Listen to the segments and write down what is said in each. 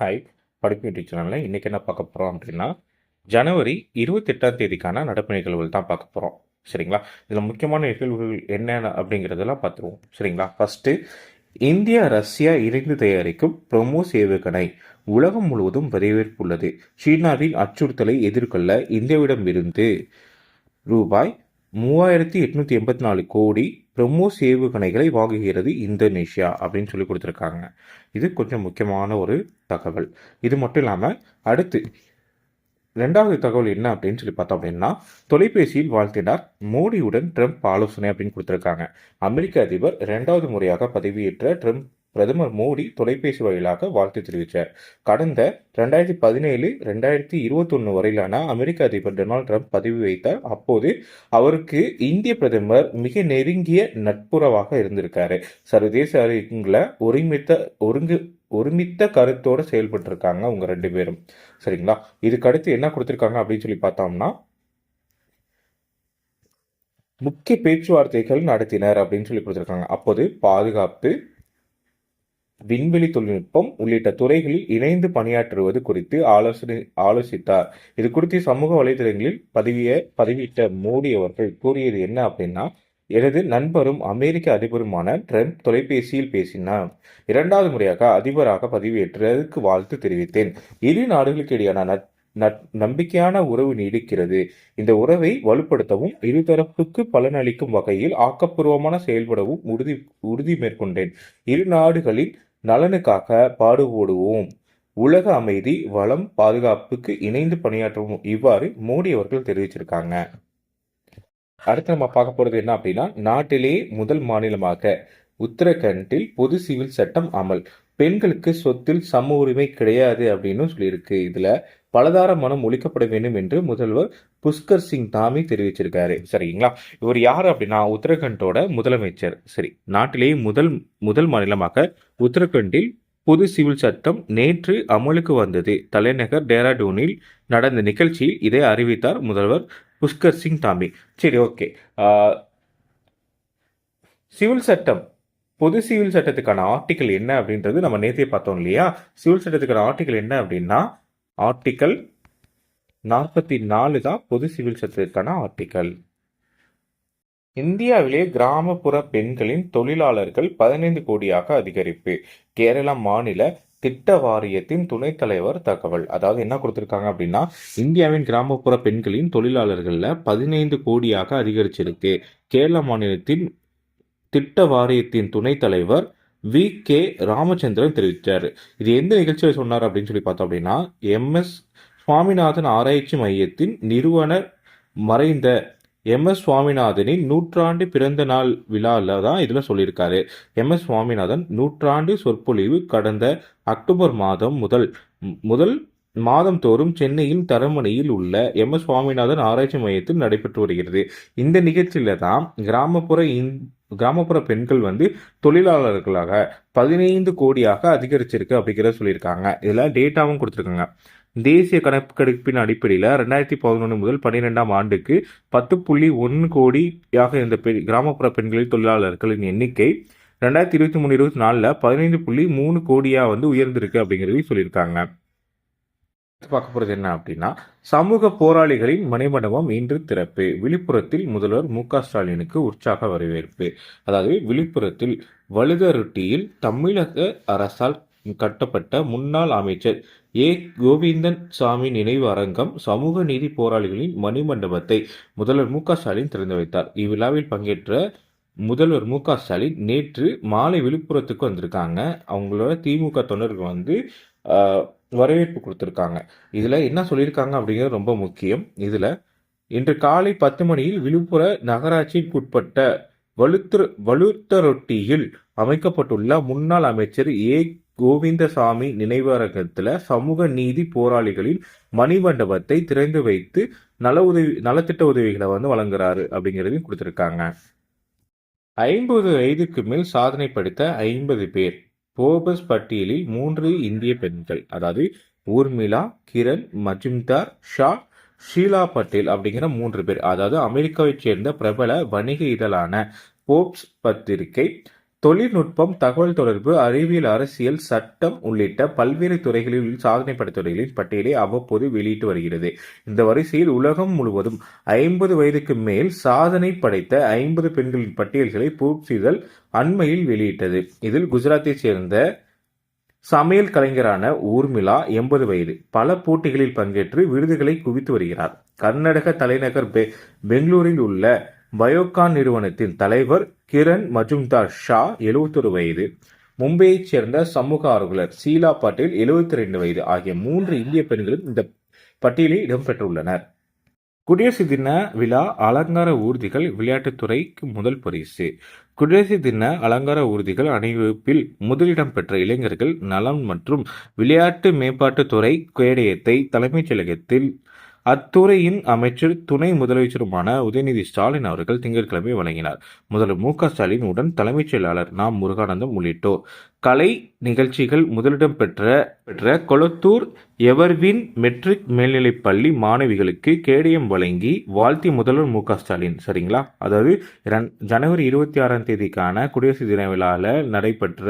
Hi படிப்பு YouTube சேனலில் இன்றைக்கி என்ன பார்க்க போகிறோம் அப்படின்னா ஜனவரி இருபத்தெட்டாம் தேதிக்கான நடப்பு நிகழ்வுகள் தான் பார்க்க போகிறோம் சரிங்களா? இதில் முக்கியமான நிகழ்வுகள் என்னென்ன அப்படிங்கிறதெல்லாம் பார்த்துருவோம். சரிங்களா? ஃபஸ்ட்டு இந்தியா ரஷ்யா இணைந்து தயாரிக்கும் ப்ரொமோஸ் ஏவுகணை உலகம் முழுவதும் வரவேற்புள்ளது சீனாவின் அச்சுறுத்தலை எதிர்கொள்ள இந்தியாவிடமிருந்து ரூபாய் மூவாயிரத்தி எட்நூற்றி எண்பத்தி நாலு கோடி பிரம்மோஸ் ஏவுகணைகளை வாங்குகிறது இந்தோனேஷியா அப்படின்னு சொல்லி கொடுத்துருக்காங்க. இது கொஞ்சம் முக்கியமான ஒரு தகவல். இது மட்டும் இல்லாமல் அடுத்து ரெண்டாவது தகவல் என்ன அப்படின்னு சொல்லி பார்த்தோம் அப்படின்னா தொலைபேசியில் வாழ்த்தினார் மோடியுடன் ட்ரம்ப் ஆலோசனை அப்படின்னு கொடுத்துருக்காங்க. அமெரிக்க அதிபர் இரண்டாவது முறையாக பதவியேற்ற ட்ரம்ப் பிரதமர் மோடி தொலைபேசி வாயிலாக வாழ்த்து தெரிவித்தார். கடந்த ரெண்டாயிரத்தி பதினேழு ரெண்டாயிரத்தி இருபத்தொன்னு வரையிலான அமெரிக்க அதிபர் டொனால்ட் ட்ரம்ப் பதவி வைத்தார் அப்போது அவருக்கு இந்திய பிரதமர் மிக நெருங்கிய நட்புறவாக இருந்திருக்காரு. சர்வதேச அரங்கில் ஒருமித்த ஒருங்கு ஒருமித்த கருத்தோட செயல்பட்டு இருக்காங்க அவங்க ரெண்டு பேரும். சரிங்களா? இதுக்கு அடுத்து என்ன கொடுத்துருக்காங்க அப்படின்னு சொல்லி பார்த்தோம்னா முக்கிய பேச்சுவார்த்தைகள் நடத்தினர் அப்படின்னு சொல்லி கொடுத்துருக்காங்க. அப்போது பாதுகாப்பு விண்வெளி தொழில்நுட்பம் உள்ளிட்ட துறைகளில் இணைந்து பணியாற்றுவது குறித்து ஆலோசனை ஆலோசித்தார். இது குறித்து சமூக வலைதளங்களில் பதிவிய பதிவிட்ட மோடி அவர்கள் கூறியது என்ன அப்படின்னா எனது நண்பரும் அமெரிக்க அதிபருமான ட்ரம்ப் தொலைபேசியில் பேசினார். இரண்டாவது முறையாக அதிபராக பதவியேற்றதற்கு வாழ்த்து தெரிவித்தேன். இரு நாடுகளுக்கு இடையான நம்பிக்கையான உறவு நீடிக்கிறது. இந்த உறவை வலுப்படுத்தவும் இருதரப்புக்கு பலனளிக்கும் வகையில் ஆக்கப்பூர்வமான செயல்படவும் உறுதி உறுதி மேற்கொண்டேன். இரு நாடுகளின் நலனுக்காக பாடுபடுவோம். உலக அமைதி வளம் பாதுகாப்புக்கு இணைந்து பணியாற்றவும் இவ்வாறு மோடி அவர்கள் தெரிவிச்சிருக்காங்க. அடுத்து நம்ம பார்க்க போறது என்ன அப்படின்னா நாட்டிலே முதல் மாநிலமாக உத்தரகண்டில் பொது சிவில் சட்டம் அமல். பெண்களுக்கு சொத்தில் சம உரிமை கிடையாது அப்படின்னு சொல்லியிருக்கு. இதுல பலதார மனம் ஒழிக்கப்பட வேண்டும் என்று முதல்வர் புஷ்கர் சிங் தாமி தெரிவிச்சிருக்காரு. சரிங்களா? இவர் யார் அப்படின்னா உத்தரகண்டோட முதலமைச்சர். சரி நாட்டிலேயே முதல் முதல் மாநிலமாக உத்தரகண்டில் பொது சிவில் சட்டம் நேற்று அமலுக்கு வந்தது. தலைநகர் டேராடூனில் நடந்த நிகழ்ச்சியில் இதை அறிவித்தார் முதல்வர் புஷ்கர் சிங் தாமி சரி ஓகே. சிவில் சட்டம். பொது சிவில் சட்டத்துக்கான ஆர்டிக்கல் என்ன அப்படின்றது நம்ம நேற்றே பார்த்தோம் இல்லையா? சிவில் சட்டத்துக்கான ஆர்டிக்கல் என்ன அப்படின்னா ஆர்டிக்கல் நாற்பத்தி நாலு தான் பொது சிவில் சட்டத்திற்கான ஆர்டிக்கல். இந்தியாவிலே கிராமப்புற பெண்களின் தொழிலாளர்கள் பதினைந்து கோடியாக அதிகரிப்பு. கேரளா மாநில திட்ட வாரியத்தின் துணைத் தலைவர் தகவல். அதாவது என்ன கொடுத்துருக்காங்க அப்படின்னா இந்தியாவின் கிராமப்புற பெண்களின் தொழிலாளர்களில் பதினைந்து கோடியாக அதிகரிச்சிருக்கு. கேரள மாநிலத்தின் திட்ட வாரியத்தின் துணைத் தலைவர் வி. கே. ராமச்சந்திரன் தெரிவித்தார் இது எந்த நிகழ்ச்சியில் சொன்னார் அப்படின்னு சொல்லி பார்த்தோம் அப்படின்னா எம்எஸ் சுவாமிநாதன் ஆராய்ச்சி மையத்தின் நிறுவனர் மறைந்த எம் எஸ் சுவாமிநாதனின் நூற்றாண்டு பிறந்த நாள் விழாவில் தான் இதில் சொல்லியிருக்காரு. எம் எஸ் சுவாமிநாதன் நூற்றாண்டு சொற்பொழிவு கடந்த அக்டோபர் மாதம் முதல் முதல் மாதம் தோறும் சென்னையின் தரமணியில் உள்ள எம் எஸ் சுவாமிநாதன் ஆராய்ச்சி மையத்தில் நடைபெற்று வருகிறது. இந்த நிகழ்ச்சியில தான் கிராமப்புற கிராமப்புற பெண்கள் வந்து தொழிலாளர்களாக பதினைந்து கோடியாக அதிகரிச்சிருக்கு அப்படிங்கிறத சொல்லியிருக்காங்க. இதில் டேட்டாவும் கொடுத்துருக்காங்க. தேசிய கணக்கெடுப்பின் அடிப்படையில் ரெண்டாயிரத்தி பதினொன்று முதல் பன்னிரெண்டாம் ஆண்டுக்கு பத்து புள்ளி ஒன்று கோடியாக இருந்த பெண் கிராமப்புற பெண்களின் தொழிலாளர்களின் எண்ணிக்கை ரெண்டாயிரத்தி இருபத்தி மூணு இருபத்தி நாலில் பதினைந்து புள்ளி மூணு கோடியாக வந்து உயர்ந்திருக்கு அப்படிங்கிறதையும் சொல்லியிருக்காங்க. பார்க்க போகிறது என்ன அப்படின்னா சமூக போராளிகளின் மணிமண்டபம் இன்று திறப்பு. விழுப்புரத்தில் முதல்வர் மு க ஸ்டாலினுக்கு உற்சாக வரவேற்பு. அதாவது விழுப்புரத்தில் வழுதருட்டியில் தமிழக அரசால் கட்டப்பட்ட முன்னாள் அமைச்சர் ஏ. கோவிந்தன் சாமி நினைவு அரங்கம் சமூக நீதி போராளிகளின் மணிமண்டபத்தை முதல்வர் மு. ஸ்டாலின் திறந்து வைத்தார். இவ்விழாவில் பங்கேற்ற முதல்வர் மு. ஸ்டாலின் நேற்று மாலை விழுப்புரத்துக்கு வந்திருக்காங்க. அவங்களோட திமுக தொண்டர்கள் வந்து வரவேற்பு கொடுத்துருக்காங்க. இதில் என்ன சொல்லியிருக்காங்க அப்படிங்கிறது ரொம்ப முக்கியம். இதில் இன்று காலை பத்து மணியில் விழுப்புர நகராட்சிக்குட்பட்ட வலுத்தர் வலுத்தரொட்டியில் அமைக்கப்பட்டுள்ள முன்னாள் அமைச்சர் ஏ. கோவிந்தசாமி நினைவரங்கத்தில் சமூக நீதி போராளிகளின் மணிமண்டபத்தை திறந்து வைத்து நல உதவி நலத்திட்ட உதவிகளை வந்து வழங்குறாரு அப்படிங்கிறதையும் கொடுத்துருக்காங்க. ஐம்பது வயதுக்கு மேல் சாதனை படுத்த ஐம்பது பேர் போபஸ் பட்டியலில் மூன்று இந்திய பெண்கள். அதாவது ஊர்மிளா கிரண் மஜும்தார் ஷா ஷீலா பட்டேல் அப்படிங்கிற மூன்று பேர். அதாவது அமெரிக்காவைச் சேர்ந்த பிரபல வணிக இதழான போப்ஸ் பத்திரிகை தொழில்நுட்பம் தகவல் தொடர்பு அறிவியல் அரசியல் சட்டம் உள்ளிட்ட பல்வேறு துறைகளில் சாதனை படைத்துறைகளின் பட்டியலை அவ்வப்போது வெளியிட்டு வருகிறது. இந்த வரிசையில் உலகம் முழுவதும் ஐம்பது வயதுக்கு மேல் சாதனை படைத்த ஐம்பது பெண்களின் பட்டியல்களை பூர்த்திதல் அண்மையில் வெளியிட்டது. இதில் குஜராத்தைச் சேர்ந்த சமையல் கலைஞரான ஊர்மிளா எண்பது வயது. பல போட்டிகளில் பங்கேற்று விருதுகளை குவித்து வருகிறார். கர்நாடக தலைநகர் பெ பெங்களூரில் உள்ள பயோகான் நிறுவனத்தின் தலைவர் கிரண் மஜும்தார் ஷா 71 வயது. மும்பையைச் சேர்ந்த சமூக ஆர்வலர் சீலா பட்டேல் 72 ரெண்டு வயது ஆகிய மூன்று இந்திய பெண்களும் இந்த பட்டியலில் இடம்பெற்றுள்ளனர். குடியரசு தின விழா அலங்கார ஊர்திகள் விளையாட்டுத்துறைக்கு முதல் பரிசு. குடியரசு தின அலங்கார ஊர்திகள் அணிவகுப்பில் முதலிடம் பெற்ற இளைஞர்கள் நலம் மற்றும் விளையாட்டு மேம்பாட்டுத்துறை கேடயத்தை தலைமைச் செயலகத்தில் அத்துறையின் அமைச்சர் துணை முதலமைச்சருமான உதயநிதி ஸ்டாலின் அவர்கள் திங்கட்கிழமை வழங்கினார். முதல்வர் மு க ஸ்டாலின் உடன் தலைமைச் செயலாளர் நாம் முருகானந்தம் உள்ளிட்டோர். கலை நிகழ்ச்சிகள் முதலிடம் பெற்ற பெற்ற கொளத்தூர் எவர்வின் மெட்ரிக் மேல்நிலைப் பள்ளி மாணவிகளுக்கு கேடயம் வழங்கி வாழ்த்தி முதல்வர் மு ஸ்டாலின். சரிங்களா? அதாவது ஜனவரி இருபத்தி ஆறாம் தேதிக்கான குடியரசு தின விழாவில் நடைபெற்ற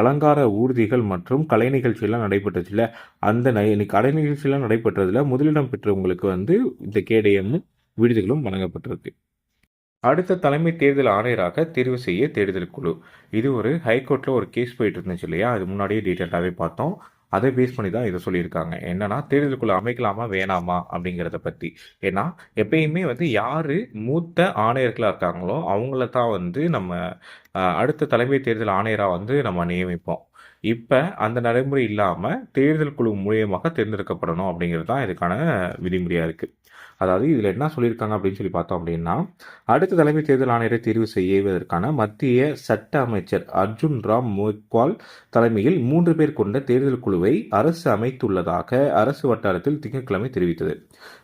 அலங்கார ஊர்திகள் மற்றும் கலை நிகழ்ச்சியெல்லாம் நடைபெற்றுச்சுல அந்த கலை நிகழ்ச்சியெல்லாம் நடைபெற்றதில் முதலிடம் பெற்றவங்களுக்கு வந்து இந்த கேடயமும் விருதுகளும் வழங்கப்பட்டிருக்கு. அடுத்த தலைமை தேர்தல் ஆணையராக தேர்வு செய்ய தேர்தல் குழு. இது ஒரு ஹைகோர்ட்டில் ஒரு கேஸ் போயிட்டு இருந்துச்சு இல்லையா? அது முன்னாடியே டீட்டெயிலாகவே பார்த்தோம். அதை பேஸ் பண்ணி தான் இதை சொல்லியிருக்காங்க. என்னன்னா தேர்தல் குழு அமைக்கலாமா வேணாமா அப்படிங்கிறத பற்றி ஏன்னா எப்பயுமே வந்து யார் மூத்த ஆணையர்களாக இருக்காங்களோ அவங்கள தான் வந்து நம்ம அடுத்த தலைமை தேர்தல் ஆணையராக வந்து நம்ம நியமிப்போம். இப்போ அந்த நடைமுறை இல்லாமல் தேர்தல் குழு மூலியமாக தேர்ந்தெடுக்கப்படணும் அப்படிங்கிறது தான் இதுக்கான விதிமுறையாக இருக்குது அதாவது இதில் என்ன சொல்லியிருக்காங்க அப்படின்னு சொல்லி பார்த்தோம் அப்படின்னா அடுத்த தலைமை தேர்தல் ஆணையரை தேர்வு செய்வதற்கான மத்திய சட்ட அமைச்சர் அர்ஜுன் ராம் மோக்வால் தலைமையில் மூன்று பேர் கொண்ட தேர்தல் குழுவை அரசு அமைத்துள்ளதாக அரசு வட்டாரத்தில் திங்கட்கிழமை தெரிவித்தது.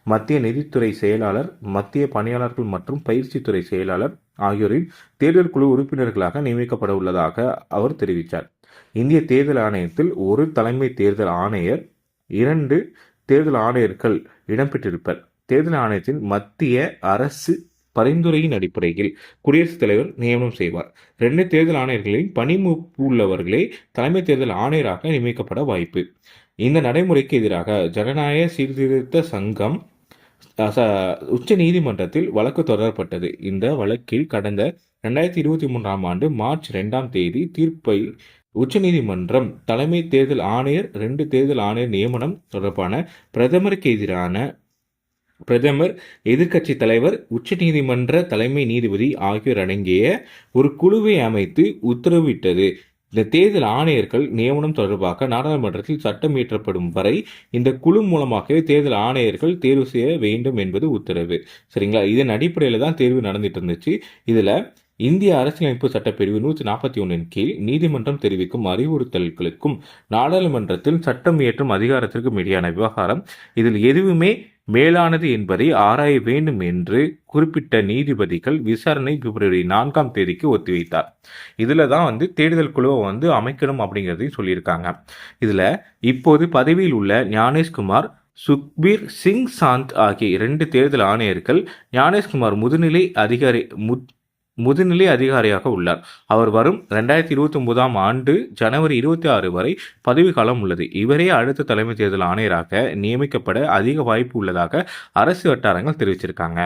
மத்திய நிதித்துறை செயலாளர் மத்திய பணியாளர்கள் மற்றும் பயிற்சித்துறை செயலாளர் ஆகியோரின் தேர்தல் குழு உறுப்பினர்களாக நியமிக்கப்பட உள்ளதாக அவர் தெரிவித்தார். இந்திய தேர்தல் ஆணையத்தில் ஒரு தலைமை தேர்தல் ஆணையர் இரண்டு தேர்தல் ஆணையர்கள் இடம்பெற்றிருப்பர். தேர்தல் ஆணையத்தின் மத்திய அரசு பரிந்துரையின் அடிப்படையில் குடியரசுத் தலைவர் நியமனம் செய்வார். ரெண்டு தேர்தல் ஆணையர்களின் பணிமூப்பு உள்ளவர்களே தலைமை தேர்தல் ஆணையராக நியமிக்கப்பட வாய்ப்பு. இந்த நடைமுறைக்கு எதிராக ஜனநாயக சீர்திருத்த சங்கம் உச்ச நீதிமன்றத்தில் வழக்கு தொடரப்பட்டது. இந்த வழக்கில் கடந்த ரெண்டாயிரத்தி இருபத்தி மூன்றாம் ஆண்டு மார்ச் ரெண்டாம் தேதி தீர்ப்பை உச்சநீதிமன்றம் தலைமை தேர்தல் ஆணையர் ரெண்டு தேர்தல் ஆணையர் நியமனம் தொடர்பான பிரதமருக்கு எதிரான பிரதமர் எதிர்க்கட்சி தலைவர் உச்சநீதிமன்ற தலைமை நீதிபதி ஆகியோர் அடங்கிய ஒரு குழுவை அமைத்து உத்தரவிட்டது. இந்த தேர்தல் ஆணையர்கள் நியமனம் தொடர்பாக நாடாளுமன்றத்தில் சட்டம் இயற்றப்படும் வரை இந்த குழு மூலமாகவே தேர்தல் ஆணையர்கள் தேர்வு செய்ய வேண்டும் என்பது உத்தரவு. சரிங்களா? இதன் அடிப்படையில் தான் தேர்வு நடந்துட்டு இருந்துச்சு. இதில் இந்திய அரசியலமைப்பு சட்டப்பிரிவு நூற்றி நாற்பத்தி ஒன்றின் கீழ் நீதிமன்றம் தெரிவிக்கும் அறிவுறுத்தல்களுக்கும் நாடாளுமன்றத்தில் சட்டம் இயற்றும் அதிகாரத்திற்கும் இடையான விவகாரம் இதில் எதுவுமே மேலானது என்பதை ஆராய வேண்டும் என்று குறிப்பிட்ட நீதிபதிகள் விசாரணை பிப்ரவரி நான்காம் தேதிக்கு ஒத்திவைத்தார். இதில் தான் வந்து தேடுதல் குழுவை வந்து அமைக்கணும் அப்படிங்கிறதையும் சொல்லியிருக்காங்க. இதில் இப்போது பதவியில் உள்ள ஞானேஷ்குமார் சுக்பீர் சிங் சாந்த் ஆகிய இரண்டு தேர்தல் ஆணையர்கள் ஞானேஷ்குமார் முதுநிலை அதிகாரி முத் முதுநிலை அதிகாரியாக உள்ளார். அவர் வரும் ரெண்டாயிரத்தி இருபத்தி ஒன்பதாம் ஆண்டு ஜனவரி இருபத்தி ஆறு வரை பதவிக்காலம் உள்ளது. இவரே அடுத்த தலைமை தேர்தல் ஆணையராக நியமிக்கப்பட அதிக வாய்ப்பு உள்ளதாக அரசு வட்டாரங்கள் தெரிவிச்சிருக்காங்க.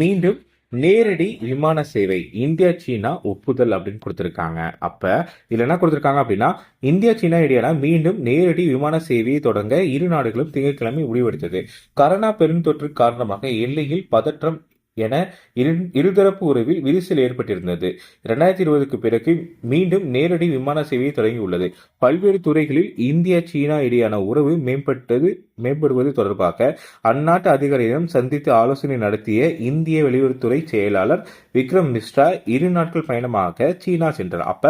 மீண்டும் நேரடி விமான சேவை இந்தியா சீனா ஒப்புதல் அப்படின்னு கொடுத்துருக்காங்க. அப்போ இதில் என்ன கொடுத்துருக்காங்க அப்படின்னா இந்தியா சீனா இடையான மீண்டும் நேரடி விமான சேவையை தொடங்க இரு நாடுகளும் திங்கட்கிழமை முடிவெடுத்தது. கரோனா பெருந்தொற்று காரணமாக எல்லையில் பதற்றம் என இரு இருதரப்பு உறவில் விரிசல் ஏற்பட்டிருந்தது. இரண்டாயிரத்தி இருபதுக்கு பிறகு மீண்டும் நேரடி விமான சேவையை தொடங்கியுள்ளது. பல்வேறு துறைகளில் இந்தியா சீனா இடையான உறவு மேம்பட்டது மேம்படுவது தொடர்பாக அந்நாட்டு அதிகாரியிடம் சந்தித்து ஆலோசனை நடத்திய இந்திய வெளியுறவுத்துறை செயலாளர் விக்ரம் மிஸ்ரா இரு நாட்கள் பயணமாக சீனா சென்றார். அப்ப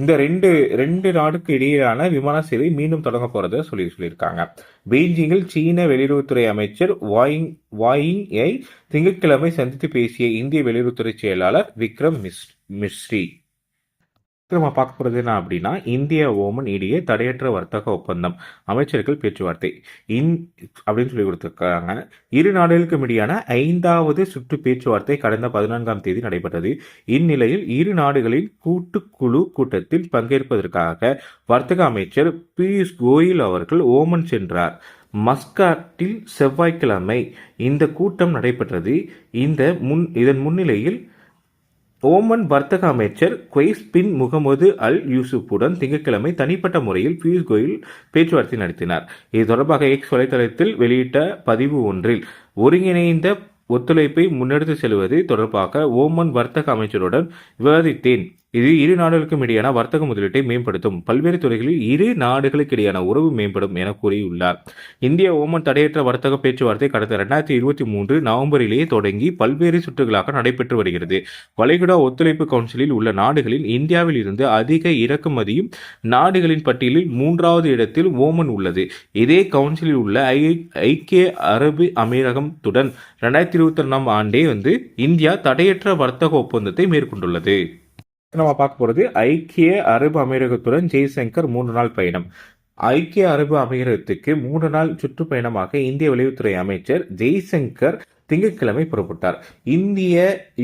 இந்த ரெண்டு ரெண்டு நாடுக்கு இடையிலான விமான சேவை மீண்டும் தொடங்க போறத சொல்லி சொல்லியிருக்காங்க. பெய்ஜிங்கில் சீன வெளியுறவுத்துறை அமைச்சர் வாயிங் வாயிங்கை திங்கட்கிழமை சந்தித்து பேசிய இந்திய வெளியுறவுத்துறை செயலாளர் விக்ரம் மிஸ் மிஸ்ரி. நம்ம பார்க்க போகிறது என்ன அப்படின்னா இந்தியா ஓமன் இடையே தடையற்ற வர்த்தக ஒப்பந்தம் அமைச்சர்கள் பேச்சுவார்த்தை. இன் அப்படின்னு சொல்லி கொடுத்துருக்காங்க. இரு நாடுகளுக்கும் இடையான ஐந்தாவது சுற்று பேச்சுவார்த்தை கடந்த பதினான்காம் தேதி நடைபெற்றது. இந்நிலையில் இரு நாடுகளின் கூட்டுக்குழு கூட்டத்தில் பங்கேற்பதற்காக வர்த்தக அமைச்சர் பியூஷ் கோயல் அவர்கள் ஓமன் சென்றார். மஸ்காட்டில் செவ்வாய்க்கிழமை இந்த கூட்டம் நடைபெற்றது. இந்த முன் இதன் முன்னிலையில் ஓமன் வர்த்தக அமைச்சர் குவைஸ் பின் முகமது அல் யூசுப்புடன் திங்கட்கிழமை தனிப்பட்ட முறையில் பியூஷ் கோயல் பேச்சுவார்த்தை நடத்தினார். இது தொடர்பாக எக்ஸ் வலைதளத்தில் வெளியிட்ட பதிவு ஒன்றில் ஒருங்கிணைந்த ஒத்துழைப்பை முன்னெடுத்து செல்வது தொடர்பாக ஓமன் வர்த்தக அமைச்சருடன் விவாதித்தேன். இது இரு நாடுகளுக்கும் இடையான வர்த்தக முதலீட்டை மேம்படுத்தும். பல்வேறு துறைகளில் இரு நாடுகளுக்கு இடையான உறவு மேம்படும் என கூறியுள்ளார். இந்திய ஓமன் தடையற்ற வர்த்தக பேச்சுவார்த்தை கடந்த இரண்டாயிரத்தி இருபத்தி மூன்று நவம்பரிலேயே தொடங்கி பல்வேறு சுற்றுகளாக நடைபெற்று வருகிறது. வளைகுடா ஒத்துழைப்பு கவுன்சிலில் உள்ள நாடுகளில் இந்தியாவில் இருந்து அதிக இறக்குமதியும் நாடுகளின் பட்டியலில் மூன்றாவது இடத்தில் ஓமன் உள்ளது. இதே கவுன்சிலில் உள்ள ஐ- ஐக்கிய அரபு அமீரகத்துடன் ரெண்டாயிரத்தி இருபத்தி ஒன்றாம் ஆண்டே வந்து இந்தியா தடையற்ற வர்த்தக ஒப்பந்தத்தை மேற்கொண்டுள்ளது. நம்ம பார்க்க போகிறது ஐக்கிய அரபு அமீரகத்துடன் ஜெய்சங்கர் மூன்று நாள் பயணம். ஐக்கிய அரபு அமீரகத்துக்கு மூன்று நாள் சுற்றுப்பயணமாக இந்திய வெளியுறவுத்துறை அமைச்சர் ஜெய்சங்கர் திங்கட்கிழமை புறப்பட்டார். இந்திய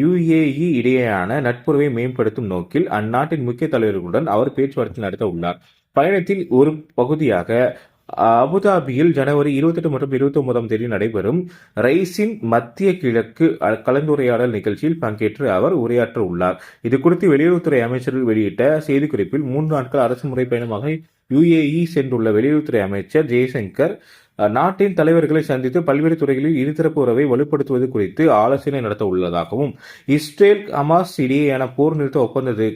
யுஏஇ இடையேயான நட்புறவை மேம்படுத்தும் நோக்கில் அந்நாட்டின் முக்கிய தலைவர்களுடன் அவர் பேச்சுவார்த்தை நடத்த உள்ளார். பயணத்தில் ஒரு பகுதியாக அபுதாபியில் ஜனவரி 28 மற்றும் 29 தேதி நடைபெறும் ரைஸின் மத்திய கிழக்கு கலந்துரையாடல் நிகழ்ச்சியில் பங்கேற்று அவர் உரையாற்ற உள்ளார் இது குறித்து வெளியுறவுத்துறை அமைச்சர் வெளியிட்ட செய்திக்குறிப்பில் மூன்று நாட்கள் அரசு முறை பயணமாக யுஏஇ சென்றுள்ள வெளியுறவுத்துறை அமைச்சர் ஜெய்சங்கர் நாட்டின் தலைவர்களை சந்தித்து பல்வேறு துறைகளில் இருதரப்பு உறவை வலுப்படுத்துவது குறித்து ஆலோசனை நடத்த உள்ளதாகவும் இஸ்ரேல் ஹமாஸ் இடையேயான போர் நிறுத்த ஒப்பந்தத்தை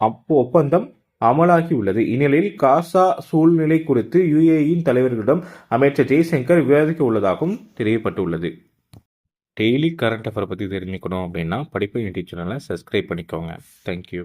அப்போ ஒப்பந்தம் அமலாகியுள்ளது. இந்நிலையில் காசா சூழ்நிலை குறித்து யுஏஇன் தலைவர்களிடம் அமைச்சர் ஜெய்சங்கர் விவாதிக்க உள்ளதாகவும் தெரியப்பட்டுள்ளது டெய்லி கரண்ட் அஃபேர் பற்றி தெரிஞ்சுக்கணும் அப்படின்னா படிப்பு யூடியூப் சேனலை சப்ஸ்கிரைப் பண்ணிக்கோங்க. தேங்க்யூ